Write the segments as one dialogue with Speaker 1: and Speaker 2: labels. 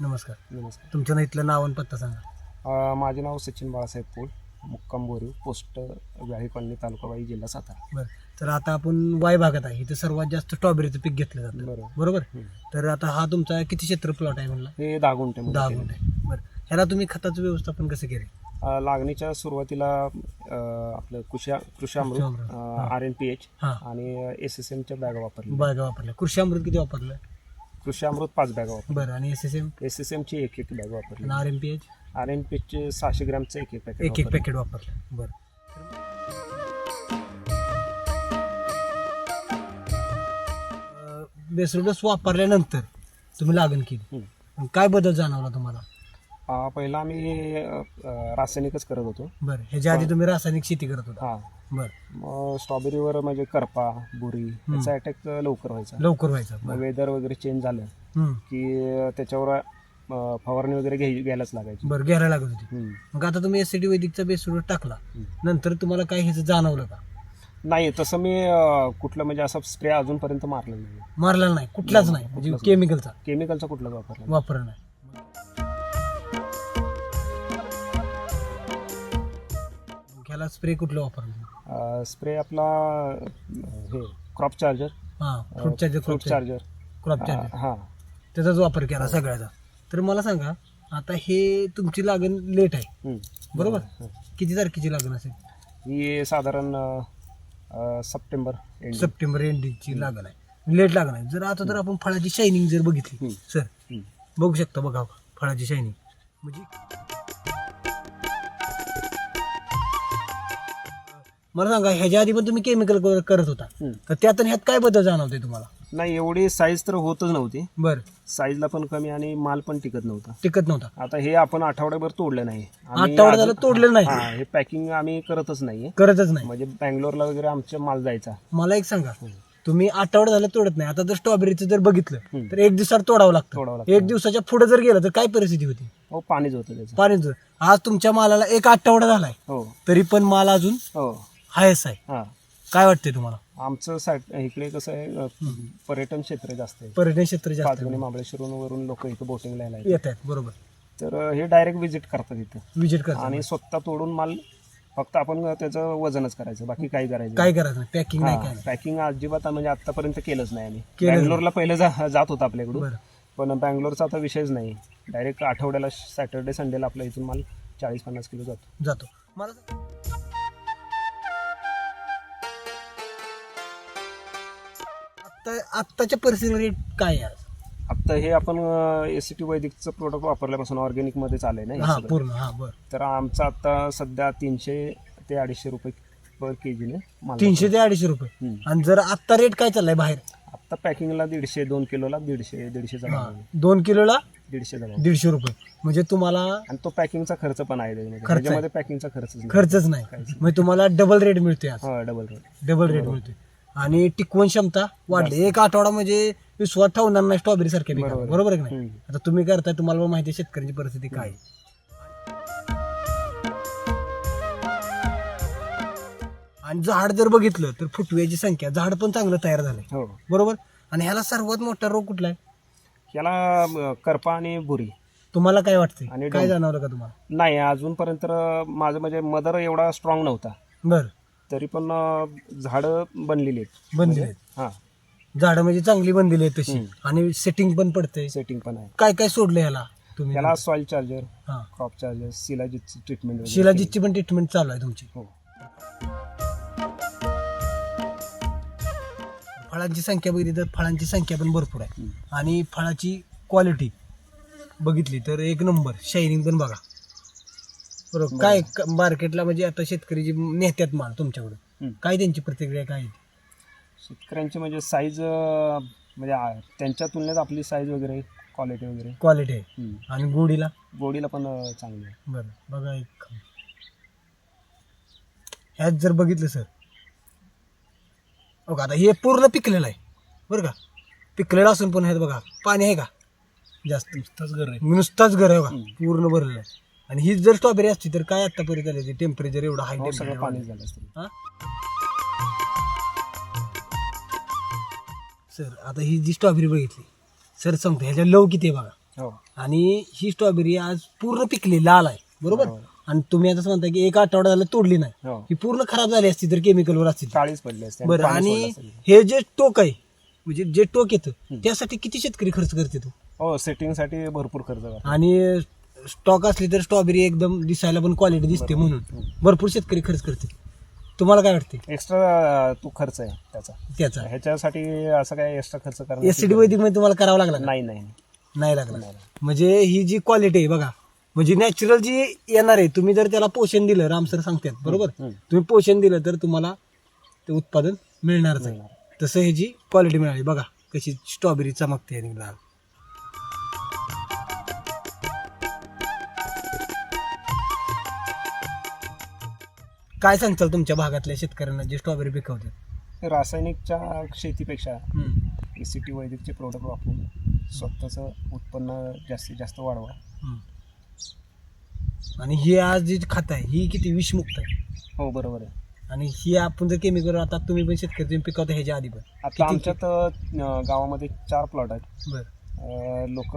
Speaker 1: नमस्कार.
Speaker 2: नमस्कार.
Speaker 1: तुमच्या ना इथलं नाव आणि पत्ता सांगा.
Speaker 2: अ, माझे नाव सचिन बाळासाहेब पोळ मुक्काम बोरीव पोस्ट व्याळी कॉलनी तालुका वाई जिल्हा सातारा.
Speaker 1: बरं. तर आता आपण वाय भागात आहे. इथं सर्वात जास्त स्ट्रॉबेरीचं पीक घेतलं जातं.
Speaker 2: बरोबर.
Speaker 1: बरोबर?
Speaker 2: हम्म.
Speaker 1: तर आता हा तुमचा किती क्षेत्र प्लॉट आहे म्हणला?
Speaker 2: हे दहा गुंठे
Speaker 1: दहा गुंठ. बरं. ह्याला तुम्ही खताचं व्यवस्थापन कसं केले
Speaker 2: लागणीच्या सुरुवातीला अ, आपलं कृषी कृषामृत
Speaker 1: कृषामृत.
Speaker 2: आर एन पी एच
Speaker 1: हां.
Speaker 2: आणि एस एस एमच्या बॅगा वापरल्या.
Speaker 1: बागा वापरल्या. कृषी अमृत किती वापरलं?
Speaker 2: कृषी अमृत पाच बॅगा वापरल्या
Speaker 1: बरं आणि S S M
Speaker 2: S S एमची एक एक बॅग वापरली.
Speaker 1: R M P H
Speaker 2: R N P एचचे सहाशे ग्रॅमचं एक एक पॅकेट
Speaker 1: एक एक पॅकेट वापरलं. बरं. अं, बेसोडस वापरल्यानंतर तुम्ही लागण केली. काय बदल जाणवला तुम्हाला?
Speaker 2: पहिला आम्ही अ, रासायनिकच करत होतो.
Speaker 1: बरं. ह्याच्या आधी तुम्ही रासायनिक शेती करत होता.
Speaker 2: हा.
Speaker 1: बरं.
Speaker 2: मग स्ट्रॉबेरीवर म्हणजे करपा बुरी याचा अटॅक लवकर व्हायचा.
Speaker 1: लवकर व्हायचं. बरं.
Speaker 2: वेदर वगैरे चेंज झालं
Speaker 1: हम्म.
Speaker 2: की त्याच्यावर अ, फवारणी वगैरे घ्याय घ्यायलाच लागायची.
Speaker 1: बरं घ्यायला लागत होती.
Speaker 2: हम्म.
Speaker 1: मग आता तुम्ही एस सी टी वैदिकचा बेसोड टाकला.
Speaker 2: हम्म.
Speaker 1: नंतर तुम्हाला काही ह्याचं जाणवलं का?
Speaker 2: नाही तसं मी अ, कुठलं म्हणजे असं स्प्रे अजूनपर्यंत मारलं नाही.
Speaker 1: मारलेला नाही. कुठलाच नाही म्हणजे. केमिकलचा
Speaker 2: केमिकलचा कुठलाच वापरला नाही.
Speaker 1: वापरला नाही. ह्याला स्प्रे कुठलं वापरलं?
Speaker 2: स्प्रे आपला हे क्रॉप चार्जर.
Speaker 1: हा fruit charger
Speaker 2: fruit charger.
Speaker 1: Crop charger.
Speaker 2: हां.
Speaker 1: त्याचाच वापर केला सगळ्याचा. तर मला सांगा आता हे तुमची लागण लेट आहे. बरोबर. किती तारखेची लागण असेल?
Speaker 2: ही साधारण अ, सप्टेंबर
Speaker 1: सप्टेंबर एंडिंगची लागण आहे. लेट लागण आहे. जर आता जर आपण फळाची शायनिंग जर बघितली
Speaker 2: हम्म.
Speaker 1: सर
Speaker 2: हम्म.
Speaker 1: बघू शकता बघा फळाची शायनिंग म्हणजे मला सांगा ह्याच्या आधी पण तुम्ही केमिकल करत होता. तर त्यात ह्यात काय बदल जाणवते तुम्हाला?
Speaker 2: नाही एवढी साईज तर होतच नव्हती.
Speaker 1: बरं.
Speaker 2: साईजला पण कमी आणि माल पण टिकत नव्हता.
Speaker 1: टिकत नव्हता.
Speaker 2: आता हे आपण आठवड्याभर तोडलं नाही. आम्ही
Speaker 1: आठवडा झालं नाही.
Speaker 2: हा हे पॅकिंग आम्ही करतच नाहीये
Speaker 1: करतच नाही.
Speaker 2: म्हणजे बँगलोरला वगैरे आमचा माल जायचा.
Speaker 1: मला एक सांगा तुम्ही आठवडा झालं तोडत नाही. आता जर स्ट्रॉबेरीचं जर बघितलं
Speaker 2: हम्म.
Speaker 1: तर एक दिवसात तोडावं लागतं. एक दिवसाच्या पुढे जर गेलं तर काय परिस्थिती होती?
Speaker 2: हो पाणीच होतं त्याचं.
Speaker 1: पाणी आज तुमच्या मालाला एक आठवडा झालाय.
Speaker 2: हो.
Speaker 1: तरी पण माल अजून
Speaker 2: हो.
Speaker 1: हायस आहे.
Speaker 2: हा.
Speaker 1: काय वाटतंय तुम्हाला?
Speaker 2: आमचं साईड इकडे कसं आहे अ, पर्यटन क्षेत्र जास्त आहे.
Speaker 1: पर्यटन क्षेत्र जास्त
Speaker 2: पाचगणी महाबळेश्वरून वरून लोक इथं बोटिंगला यायला येतात.
Speaker 1: येत आहेत बरोबर.
Speaker 2: तर अ, हे डायरेक्ट व्हिजिट करतात इथं.
Speaker 1: विजिट करतात.
Speaker 2: आणि स्वतः तोडून माल फक्त आपण त्याचं वजनच करायचं बाकी काही करायचं
Speaker 1: काय करायचं नाही. पॅकिंग नाही काय नाही
Speaker 2: पॅकिंग अजिबात म्हणजे आतापर्यंत केलंच नाही आम्ही.
Speaker 1: नाही.
Speaker 2: बँगलोरला पहिलं जा- जात होता आपल्याकडून.
Speaker 1: बरं.
Speaker 2: पण बँगलोरचा आता विषयच नाही. डायरेक्ट आठवड्याला सॅटर्डे संडेला आपल्या इथून माल चाळीस पन्नास किलो जातो.
Speaker 1: जातो. मला आता आत्ताच्या परिस्थितीवर रेट काय आहे आज?
Speaker 2: आता हे आपण एस सी टी वैदिकचं प्रोडक्ट वापरल्यापासून ऑर्गॅनिक मध्येच आलंय ना हे
Speaker 1: हा
Speaker 2: सगळं.
Speaker 1: पूर्ण हा बर
Speaker 2: तर आमचा आता सध्या तीनशे ते अडीचशे रुपये पर के जीने माल
Speaker 1: तीनशे ते अडीचशे रुपये
Speaker 2: हम्म.
Speaker 1: आणि जर आत्ता रेट काय चाललाय बाहेर
Speaker 2: आता पॅकिंगला दीडशे दोन किलोला दीडशे दीडशेचा भाव. आहे.
Speaker 1: दोन किलोला
Speaker 2: दीडशेचा भाव
Speaker 1: दीडशे रुपये म्हणजे तुम्हाला
Speaker 2: आणि तो पॅकिंगचा खर्च पण आहे त्याच्यामध्ये
Speaker 1: खर्च आहे.
Speaker 2: त्याच्यामध्ये पॅकिंगचा खर्च
Speaker 1: खर्चच नाही म्हणजे तुम्हाला डबल रेट मिळतोय आज
Speaker 2: हा डबल रेट
Speaker 1: डबल रेट मिळतोय आणि टिकवण क्षमता वाढली. एक आठवडा म्हणजे विश्वास ठेवणार नाही स्ट्रॉबेरी सारख्या पिकाला.
Speaker 2: बरोबर.
Speaker 1: आहे. की नाही. आता तुम्ही करताय तुम्हाला पण माहिती आहे शेतकऱ्यांची परिस्थिती काय. आहे. आणि झाड जर बघितलं तर फुटव्याची संख्या झाड पण चांगलं तयार झालंय.
Speaker 2: हो.
Speaker 1: बरोबर? आणि ह्याला सर्वात मोठा रोग कुठला आहे?
Speaker 2: याला अं, करपा आणि बुरी.
Speaker 1: तुम्हाला काय वाटतंय?
Speaker 2: आणि
Speaker 1: काय
Speaker 2: डोंग.
Speaker 1: जाणवलं का तुम्हाला?
Speaker 2: नाही अजूनपर्यंत माझं म्हणजे मदर एवढा स्ट्रॉंग नव्हता.
Speaker 1: बर.
Speaker 2: तरी पण अं, झाडं बनलेली आहेत.
Speaker 1: बनलेली आहेत.
Speaker 2: हा.
Speaker 1: झाडं म्हणजे चांगली बनलेली आहेत तशी.
Speaker 2: हम्म.
Speaker 1: आणि सेटिंग पण पडते
Speaker 2: सेटिंग पण आहे.
Speaker 1: काय काय सोडलं ह्याला तुम्ही?
Speaker 2: याला सॉइल चार्जर
Speaker 1: हा.
Speaker 2: क्रॉप चार्जर सिलाजीची ट्रीटमेंट
Speaker 1: शिलाजीतची पण ट्रीटमेंट चालू आहे तुमची.
Speaker 2: हो.
Speaker 1: फळांची संख्या बघितली तर फळांची संख्या पण भरपूर आहे.
Speaker 2: हम्म.
Speaker 1: आणि फळाची क्वालिटी बघितली तर एक नंबर शायनिंग पण बघा. बरोबर काय क- मार्केटला म्हणजे आता शेतकरी जे नेत्यात माल तुमच्याकडून. काय त्यांची प्रतिक्रिया काय?
Speaker 2: शेतकऱ्यांची म्हणजे साईज म्हणजे त्यांच्या तुलनेत आपली साईज वगैरे क्वालिटी वगैरे.
Speaker 1: क्वालिटी आहे. आणि गोडीला?
Speaker 2: गोडीला पण चांगली आहे.
Speaker 1: बरं बघा एक. ह्यात जर बघितलं सर बघा आता हे पूर्ण पिकलेलं आहे. बरं का? पिकलेलं असून पण ह्यात बघा पाणी आहे का? जास्त.
Speaker 2: नुसतंच घर आहे.
Speaker 1: नुसताच घर आहे बघा. पूर्ण भरलेलं आहे. आणि ही जर स्ट्रॉबेरी असती तर काय आतापर्यंत झाले? टेम्परेचर एवढं हाय
Speaker 2: हो, सगळं पाणी झालं असतं.
Speaker 1: सर आता ही जी स्ट्रॉबेरी बघितली सर सांगतो ह्याच्या लव किती आहे बघा.
Speaker 2: हो.
Speaker 1: आणि ही स्ट्रॉबेरी आज पूर्ण पिकली लाल आहे. बरोबर?
Speaker 2: हो.
Speaker 1: आणि तुम्ही आता म्हणता की एक आठवडा झाला तोडली नाही.
Speaker 2: हो.
Speaker 1: ही पूर्ण खराब झाली असती तर केमिकलवर असती.
Speaker 2: काळीच पडली असते
Speaker 1: बरं
Speaker 2: पाणी
Speaker 1: आणि. हे जे टोक आहे म्हणजे जे टोक येतं त्यासाठी किती शेतकरी खर्च करते तो?
Speaker 2: हो सेटिंगसाठी भरपूर खर्च करतो
Speaker 1: आणि स्टॉक असली तर स्ट्रॉबेरी एकदम दिसायला पण क्वालिटी दिसते म्हणून. भरपूर शेतकरी खर्च करते तुम्हाला काय वाटते
Speaker 2: एक्स्ट्रा तो खर्च आहे त्याचा.
Speaker 1: त्याचा.
Speaker 2: ह्याच्यासाठी असं काय एक्स्ट्रा खर्च करणार
Speaker 1: एस सी डी वैदिकमध्ये तुम्हाला करावं लागला का?
Speaker 2: नाही नाही.
Speaker 1: नाही लागला म्हणजे ही जी क्वालिटी आहे बघा म्हणजे नॅचरल जी येणार आहे तुम्ही जर त्याला पोषण दिलं रामसर सांगतात बरोबर?
Speaker 2: हम्म.
Speaker 1: तुम्ही पोषण दिलं तर तुम्हाला ते उत्पादन मिळणारच आहे. तसं ही जी क्वालिटी मिळाली बघा कशी स्ट्रॉबेरी चमकते आणि लाल. काय सांगताल तुमच्या भागातल्या शेतकऱ्यांना जे स्ट्रॉबेरी पिकवतात?
Speaker 2: रासायनिकच्या शेतीपेक्षा
Speaker 1: हम्म.
Speaker 2: ए सी टी वैदिकचे प्रोडक्ट वापरून स्वतःचं उत्पन्न जास्तीत जास्त वाढवा.
Speaker 1: हम्म. आणि ही आज जी खात आहे ही किती विषमुक्त आहे?
Speaker 2: हो बरोबर आहे.
Speaker 1: आणि ही आपण जर केमिकल आता तुम्ही पण शेतकरी तुम्ही पिकवता ह्याच्या आधी पण.
Speaker 2: आता
Speaker 1: किती-
Speaker 2: आमच्यात अं, गावामध्ये चार प्लॉट आहेत.
Speaker 1: बर.
Speaker 2: लोक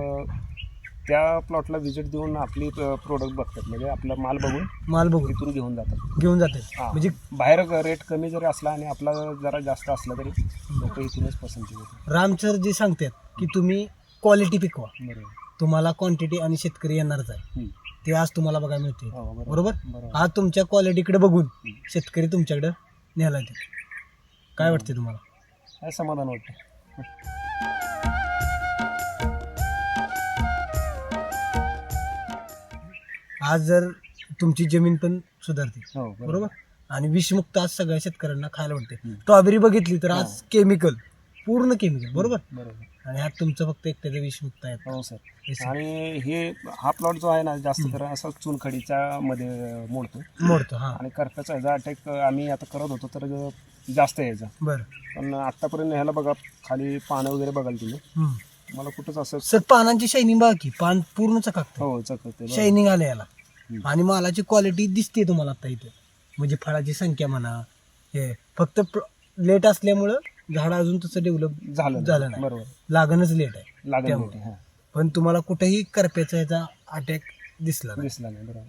Speaker 2: त्या प्लॉटला व्हिजिट देऊन आपली प्रोडक्ट बघतात. म्हणजे आपला माल बघून
Speaker 1: माल बघू
Speaker 2: तिथून घेऊन जातात.
Speaker 1: घेऊन जाते.
Speaker 2: हा.
Speaker 1: म्हणजे
Speaker 2: बाहेर रेट कमी जरी असला आणि आपला जरा जास्त असला तरी लोक इथूनच पसंती घेतात.
Speaker 1: रामसर जे सांगतात की तुम्ही क्वालिटी पिकवा.
Speaker 2: बरोबर.
Speaker 1: तुम्हाला क्वांटिटी आणि शेतकरी येणारच आहे
Speaker 2: हम्म.
Speaker 1: ते आज तुम्हाला बघायला मिळते
Speaker 2: हो, बरोबर.
Speaker 1: बरोबर?
Speaker 2: बरोबर.
Speaker 1: आज तुमच्या क्वालिटीकडे बघून
Speaker 2: हम्म.
Speaker 1: शेतकरी तुमच्याकडे न्यायला येते काय वाटते तुम्हाला?
Speaker 2: काय समाधान वाटतं?
Speaker 1: आज जर तुमची जमीन पण सुधारते.
Speaker 2: हो
Speaker 1: बरोबर. आणि विषमुक्त आज सगळ्या शेतकऱ्यांना खायला वाटते
Speaker 2: हम्म.
Speaker 1: स्ट्रॉबेरी बघितली तर आज केमिकल पूर्ण केमिकल बरोबर?
Speaker 2: बरोबर.
Speaker 1: आणि ह्यात तुमचं फक्त एकट्याचं विषमुक्त आहे.
Speaker 2: हो सर.
Speaker 1: हे.
Speaker 2: आणि हे हा प्लॉट जो आहे ना जास्त तर असा चुनखडीच्या मध्ये मोडतो.
Speaker 1: मोडतो हा.
Speaker 2: आणि करप्याचा ह्याचा अटॅक आम्ही आता करत होतो तर जास्त यायचा
Speaker 1: बरं.
Speaker 2: पण आतापर्यंत ह्याला बघा खाली पानं वगैरे बघाल तुम्ही.
Speaker 1: हम्म.
Speaker 2: मला कुठंच असं
Speaker 1: सर पानांची शायनिंग बघा की पान पूर्ण चकाकतं.
Speaker 2: हो चकते
Speaker 1: शायनिंग आलं याला. आणि मालाची क्वालिटी दिसते तुम्हाला आता इथे. म्हणजे फळाची संख्या म्हणा हे फक्त लेट असल्यामुळं झाड अजून तसं डेव्हलप
Speaker 2: झालं
Speaker 1: झालं नाही.
Speaker 2: बरोबर.
Speaker 1: लागणच लेट आहे.
Speaker 2: लागेल
Speaker 1: त्यामुळे.
Speaker 2: मोठी हा.
Speaker 1: पण तुम्हाला कुठेही करप्याचा याचा अटॅक दिसला नाही.
Speaker 2: दिसला नाही बरोबर.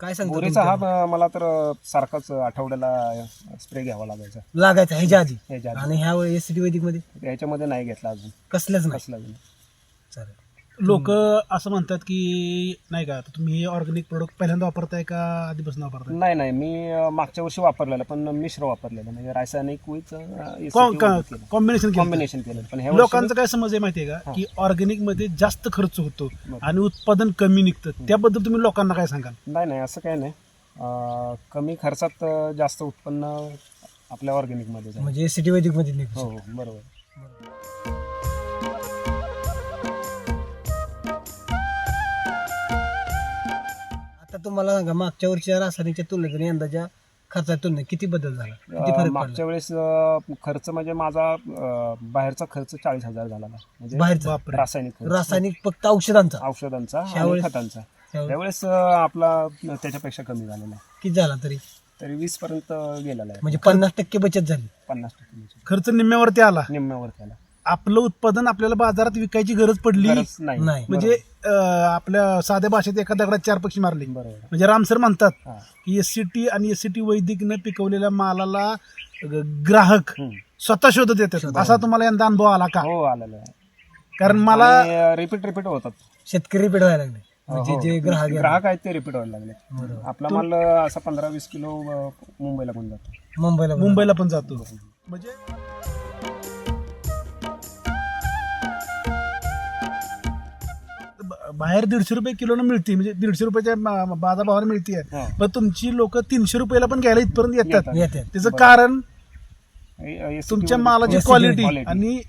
Speaker 1: काय सांगतो
Speaker 2: बोरीचा हा ब- मला तर सारखाच आठवड्याला स्प्रे घ्यावा लागायचा.
Speaker 1: लागायचा ह्याच्या आधी?
Speaker 2: ह्याच्या आधी.
Speaker 1: आणि ह्या एस सी मध्ये मध्ये
Speaker 2: ह्याच्यामध्ये नाही घेतला अजून.
Speaker 1: कसलंच नाही.
Speaker 2: कसला
Speaker 1: चालेल.
Speaker 3: लोक असं म्हणतात की नाही का आता तुम्ही ऑर्गॅनिक प्रोडक्ट पहिल्यांदा वापरताय का आधीपासून वापरताय?
Speaker 2: नाही नाही मी अं, मागच्या वर्षी वापरलेलं पण मिश्र वापरलेलं म्हणजे रासायनिक विथ
Speaker 3: कॉम्बिनेशन
Speaker 2: कॉम्बिनेशन केलं. पण ह्या
Speaker 3: लोकांचा काय समज आहे माहितीये का. की ऑर्गॅनिकमध्ये जास्त खर्च होतो. आणि उत्पादन कमी निघतं. त्याबद्दल तुम्ही लोकांना काय सांगाल?
Speaker 2: नाही नाही असं काही नाही. अं, कमी खर्चात अं, जास्त उत्पन्न आपल्या ऑर्गॅनिकमध्ये.
Speaker 1: म्हणजे एस सी मध्ये
Speaker 2: हो. हो बरोबर.
Speaker 1: तुम्हाला सांगा मागच्या वर्षीच्या रासायनिकच्या तुलनेत आणि यंदाच्या खर्चाच्या तुलनेत किती बदल झाला? किती फरक
Speaker 2: मागच्या वेळेस अं, खर्च म्हणजे माझा अं, बाहेरचा खर्च चाळीस हजार झाला म्हणजे
Speaker 1: बाहेरचा.
Speaker 3: बापरे.
Speaker 2: रासायनिक खर्च.
Speaker 1: रासायनिक फक्त औषधांचा.
Speaker 2: औषधांचा आणि
Speaker 1: ह्यावेळेस-
Speaker 2: खतांचा.
Speaker 1: त्यावेळेस
Speaker 2: त्यावेळेस अं, आपला त्याच्यापेक्षा कमी झालेला आहे.
Speaker 1: किती झाला तरी?
Speaker 2: तरी वीस पर्यंत गेलेला आहे.
Speaker 1: म्हणजे पन्नास टक्के बचत झाली.
Speaker 2: पन्नास टक्के.
Speaker 3: खर्च निम्म्यावरती आला.
Speaker 2: निम्म्यावर त्याला
Speaker 3: आपलं उत्पादन आपल्याला बाजारात विकायची गरज पडली
Speaker 2: गरज नाही.
Speaker 1: नाही.
Speaker 3: म्हणजे अं, आपल्या साध्या भाषेत एका दगडात चार पक्षी मारली.
Speaker 2: बरोबर.
Speaker 3: म्हणजे रामसर म्हणतात
Speaker 2: हा.
Speaker 3: की एस सी टी आणि एस सी टी वैदिकनं पिकवलेल्या मालाला ग- ग्राहक
Speaker 2: हम्म.
Speaker 3: स्वतः शोधत येतात. असा तुम्हाला यंदा अनुभव आला का?
Speaker 2: हो आलेलं आहे.
Speaker 3: कारण मला
Speaker 2: रिपीट रिपीट होतात.
Speaker 1: शेतकरी रिपीट व्हायला लागले म्हणजे
Speaker 2: हो.
Speaker 1: जे ग्राहक आहेत,
Speaker 2: ग्राहक आहेत ते रिपीट व्हायला लागले.
Speaker 1: बरोबर.
Speaker 2: आपला माल अं, असा पंधरा वीस किलो अं, मुंबईला पण जातो?
Speaker 1: मुंबईला
Speaker 3: मुंबईला पण जातो. म्हणजे बाहेर दीडशे रुपये किलोनं मिळते म्हणजे दीडशे रुपयाच्या मा- बाजारभावाला मिळते
Speaker 2: हा.
Speaker 3: पण तुमची लोक तीनशे रुपयाला पण घ्यायला इथपर्यंत येतात. त्याचं कारण
Speaker 2: हे- हे
Speaker 3: तुमच्या मालाची क्वालिटी. आणि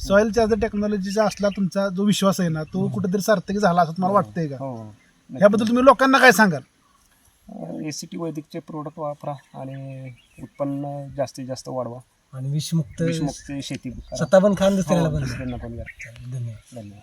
Speaker 3: सॉइल चार्जर टेक्नॉलॉजीचा असला तुमचा जो विश्वास आहे ना तो कुठेतरी सार्थक झाला असं तुम्हाला वाटतंय का?
Speaker 2: हो.
Speaker 3: ह्याबद्दल तुम्ही लोकांना काय सांगाल?
Speaker 2: ए सी टी वैदिकचे प्रोडक्ट वापरा आणि उत्पन्न जास्तीत जास्त वाढवा.
Speaker 1: आणि विषमुक्त
Speaker 2: विषमुक्त शेती करा.
Speaker 1: स्वतः पण खान दुसऱ्याला
Speaker 2: हो,
Speaker 1: पण
Speaker 2: दुसऱ्यांना पण करा.
Speaker 1: धन्यवाद.
Speaker 2: धन्यवाद.